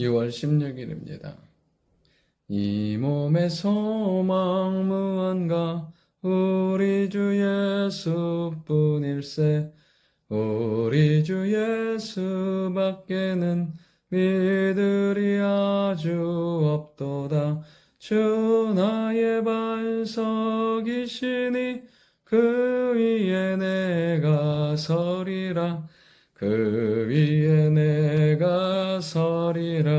6월 16일입니다. 이 몸의 소망 무언가 우리 주 예수뿐일세 우리 주 예수밖에는 믿으리 아주 없도다 주 나의 반석이시니 그 위에 내가 서리라 그 위에 내가 서리라.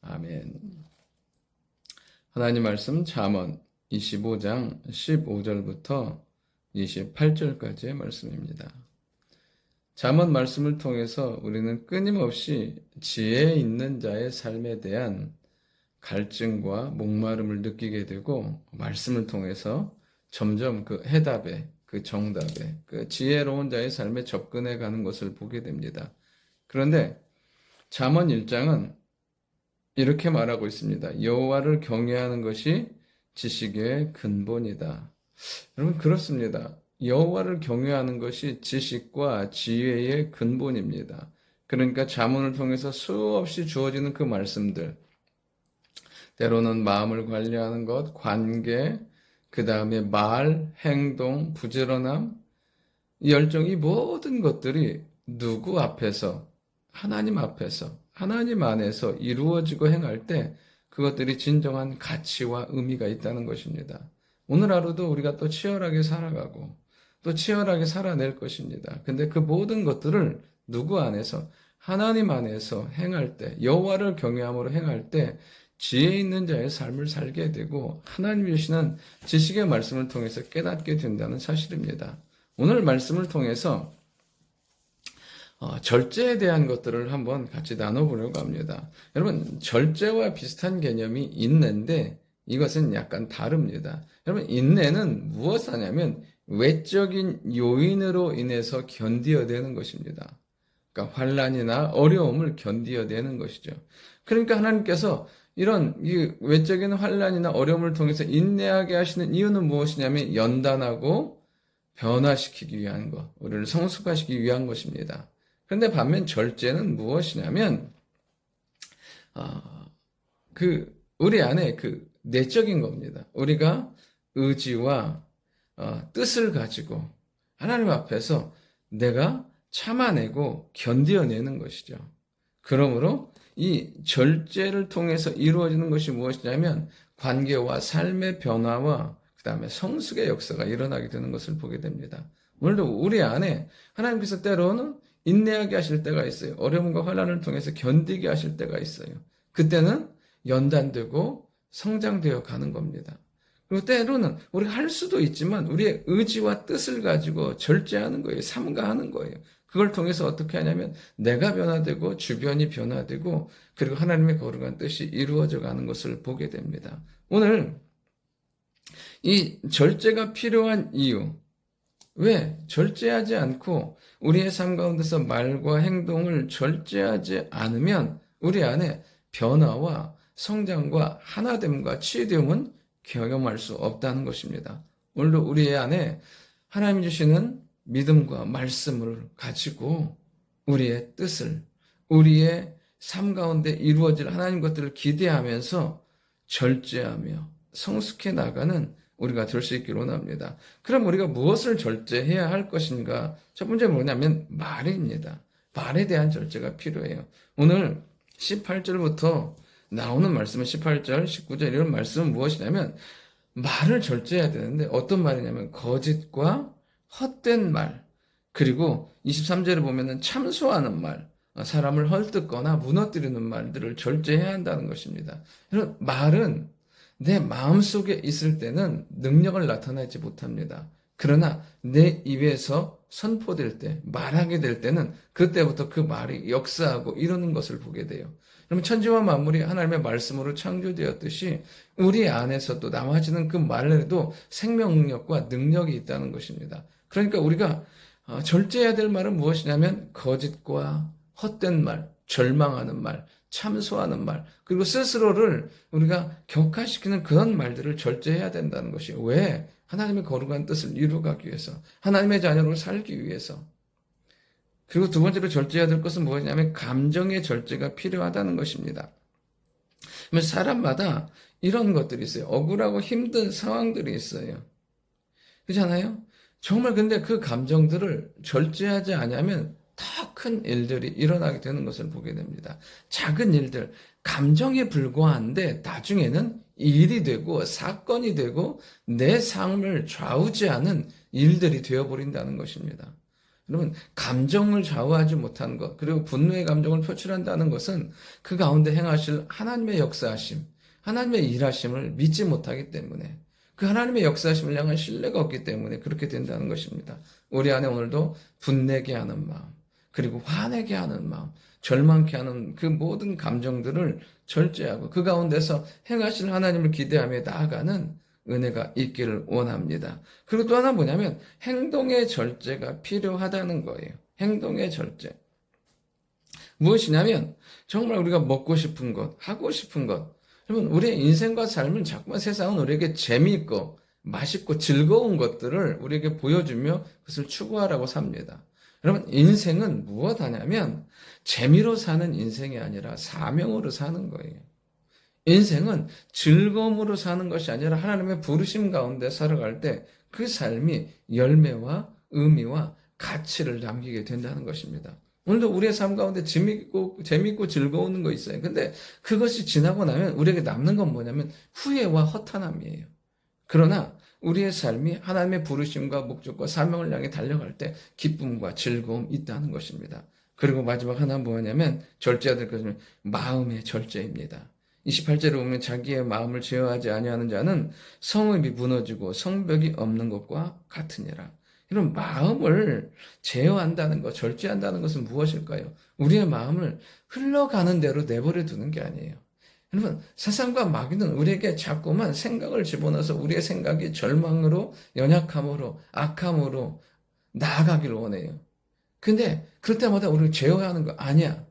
아멘. 하나님 말씀 잠언 25장 15절부터 28절까지의 말씀입니다. 잠언 말씀을 통해서 우리는 끊임없이 지혜 있는 자의 삶에 대한 갈증과 목마름을 느끼게 되고 말씀을 통해서 점점 그 해답에 그 정답에 그 지혜로운 자의 삶에 접근해 가는 것을 보게 됩니다. 그런데 잠언 1장은 이렇게 말하고 있습니다. 여호와를 경외하는 것이 지식의 근본이다. 여러분 그렇습니다. 여호와를 경외하는 것이 지식과 지혜의 근본입니다. 그러니까 잠언을 통해서 수없이 주어지는 그 말씀들 때로는 마음을 관리하는 것, 관계, 그 다음에 말, 행동, 부지런함, 열정, 이 모든 것들이 누구 앞에서, 하나님 앞에서, 하나님 안에서 이루어지고 행할 때 그것들이 진정한 가치와 의미가 있다는 것입니다. 오늘 하루도 우리가 또 치열하게 살아가고 또 치열하게 살아낼 것입니다. 근데 그 모든 것들을 누구 안에서 하나님 안에서 행할 때 여호와를 경외함으로 행할 때 지혜 있는 자의 삶을 살게 되고 하나님 주시는 지식의 말씀을 통해서 깨닫게 된다는 사실입니다. 오늘 말씀을 통해서 어, 절제에 대한 것들을 한번 같이 나눠보려고 합니다. 여러분 절제와 비슷한 개념이 있는데 이것은 약간 다릅니다. 여러분 인내는 무엇 하냐면 외적인 요인으로 인해서 견디어내는 것입니다. 그러니까 환란이나 어려움을 견디어내는 것이죠. 그러니까 하나님께서 이런 이 외적인 환란이나 어려움을 통해서 인내하게 하시는 이유는 무엇이냐면 연단하고 변화시키기 위한 것, 우리를 성숙화시키기 위한 것입니다. 그런데 반면 절제는 무엇이냐면 어, 그 우리 안에 그 내적인 겁니다. 우리가 의지와 어, 뜻을 가지고 하나님 앞에서 내가 참아내고 견디어내는 것이죠. 그러므로 이 절제를 통해서 이루어지는 것이 무엇이냐면 관계와 삶의 변화와 그 다음에 성숙의 역사가 일어나게 되는 것을 보게 됩니다. 오늘도 우리 안에 하나님께서 때로는 인내하게 하실 때가 있어요. 어려움과 환란을 통해서 견디게 하실 때가 있어요. 그때는 연단되고 성장되어 가는 겁니다. 그리고 때로는 우리가 할 수도 있지만 우리의 의지와 뜻을 가지고 절제하는 거예요. 삼가하는 거예요. 그걸 통해서 어떻게 하냐면 내가 변화되고 주변이 변화되고 그리고 하나님의 거룩한 뜻이 이루어져 가는 것을 보게 됩니다. 오늘 이 절제가 필요한 이유 왜 절제하지 않고 우리의 삶 가운데서 말과 행동을 절제하지 않으면 우리 안에 변화와 성장과 하나됨과 치유됨은 경험할 수 없다는 것입니다. 오늘도 우리 안에 하나님이 주시는 믿음과 말씀을 가지고 우리의 뜻을, 우리의 삶 가운데 이루어질 하나님 것들을 기대하면서 절제하며 성숙해 나가는 우리가 될 수 있기를 원합니다. 그럼 우리가 무엇을 절제해야 할 것인가? 첫 번째 뭐냐면 말입니다. 말에 대한 절제가 필요해요. 오늘 18절부터 나오는 말씀은 18절, 19절 이런 말씀은 무엇이냐면 말을 절제해야 되는데 어떤 말이냐면 거짓과 헛된 말 그리고 23절에 보면은 참소하는 말 사람을 헐뜯거나 무너뜨리는 말들을 절제해야 한다는 것입니다. 이런 말은 내 마음속에 있을 때는 능력을 나타내지 못합니다. 그러나 내 입에서 선포될 때, 말하게 될 때는 그때부터 그 말이 역사하고 이루는 것을 보게 돼요. 그러면 천지와 만물이 하나님의 말씀으로 창조되었듯이 우리 안에서도 남아지는 그 말에도 생명력과 능력이 있다는 것입니다. 그러니까 우리가 어, 절제해야 될 말은 무엇이냐면 거짓과 헛된 말, 절망하는 말, 참소하는 말, 그리고 스스로를 우리가 격화시키는 그런 말들을 절제해야 된다는 것이 왜? 하나님의 거룩한 뜻을 이루어가기 위해서, 하나님의 자녀로 살기 위해서. 그리고 두 번째로 절제해야 될 것은 무엇이냐면 감정의 절제가 필요하다는 것입니다. 사람마다 이런 것들이 있어요. 억울하고 힘든 상황들이 있어요. 그렇잖아요? 정말 근데 그 감정들을 절제하지 않으면 더 큰 일들이 일어나게 되는 것을 보게 됩니다. 작은 일들, 감정에 불과한데 나중에는 일이 되고 사건이 되고 내 삶을 좌우지하는 일들이 되어버린다는 것입니다. 여러분, 감정을 좌우하지 못한 것, 그리고 분노의 감정을 표출한다는 것은 그 가운데 행하실 하나님의 역사하심, 하나님의 일하심을 믿지 못하기 때문에 그 하나님의 역사하심을 향한 신뢰가 없기 때문에 그렇게 된다는 것입니다. 우리 안에 오늘도 분내게 하는 마음, 그리고 화내게 하는 마음, 절망케 하는 그 모든 감정들을 절제하고 그 가운데서 행하실 하나님을 기대하며 나아가는 은혜가 있기를 원합니다. 그리고 또 하나 뭐냐면 행동의 절제가 필요하다는 거예요. 행동의 절제. 무엇이냐면 정말 우리가 먹고 싶은 것, 하고 싶은 것. 여러분, 우리의 인생과 삶은 자꾸만 세상은 우리에게 재미있고 맛있고 즐거운 것들을 우리에게 보여주며 그것을 추구하라고 삽니다. 여러분, 인생은 무엇 하냐면 재미로 사는 인생이 아니라 사명으로 사는 거예요. 인생은 즐거움으로 사는 것이 아니라 하나님의 부르심 가운데 살아갈 때 그 삶이 열매와 의미와 가치를 남기게 된다는 것입니다. 오늘도 우리의 삶 가운데 재밌고, 재밌고 즐거운 거 있어요. 근데 그것이 지나고 나면 우리에게 남는 건 뭐냐면 후회와 허탄함이에요. 그러나 우리의 삶이 하나님의 부르심과 목적과 사명을 향해 달려갈 때 기쁨과 즐거움 있다는 것입니다. 그리고 마지막 하나 뭐냐면 절제해야 될 것은 마음의 절제입니다. 28절에 보면 자기의 마음을 제어하지 아니하는 자는 성읍이 무너지고 성벽이 없는 것과 같으니라. 이런 마음을 제어한다는 것, 절제한다는 것은 무엇일까요? 우리의 마음을 흘러가는 대로 내버려 두는 게 아니에요. 여러분, 세상과 마귀는 우리에게 자꾸만 생각을 집어넣어서 우리의 생각이 절망으로, 연약함으로, 악함으로 나아가기를 원해요. 근데 그럴 때마다 우리를 제어하는 거 아니야.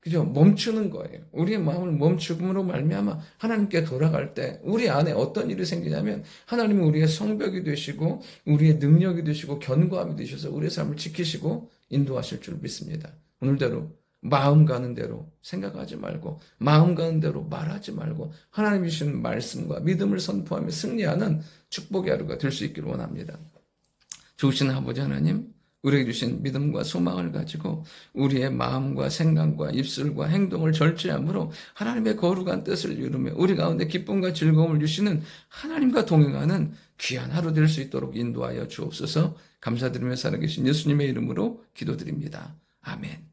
그죠? 멈추는 거예요. 우리의 마음을 멈추음으로 말미암아 하나님께 돌아갈 때 우리 안에 어떤 일이 생기냐면 하나님은 우리의 성벽이 되시고 우리의 능력이 되시고 견고함이 되셔서 우리의 삶을 지키시고 인도하실 줄 믿습니다. 오늘대로 마음 가는 대로 생각하지 말고 마음 가는 대로 말하지 말고 하나님이 주신 말씀과 믿음을 선포하며 승리하는 축복의 하루가 될 수 있기를 원합니다. 좋으신 아버지 하나님 우리에게 주신 믿음과 소망을 가지고 우리의 마음과 생각과 입술과 행동을 절제함으로 하나님의 거룩한 뜻을 이루며 우리 가운데 기쁨과 즐거움을 주시는 하나님과 동행하는 귀한 하루 될 수 있도록 인도하여 주옵소서 감사드리며 살아계신 예수님의 이름으로 기도드립니다. 아멘.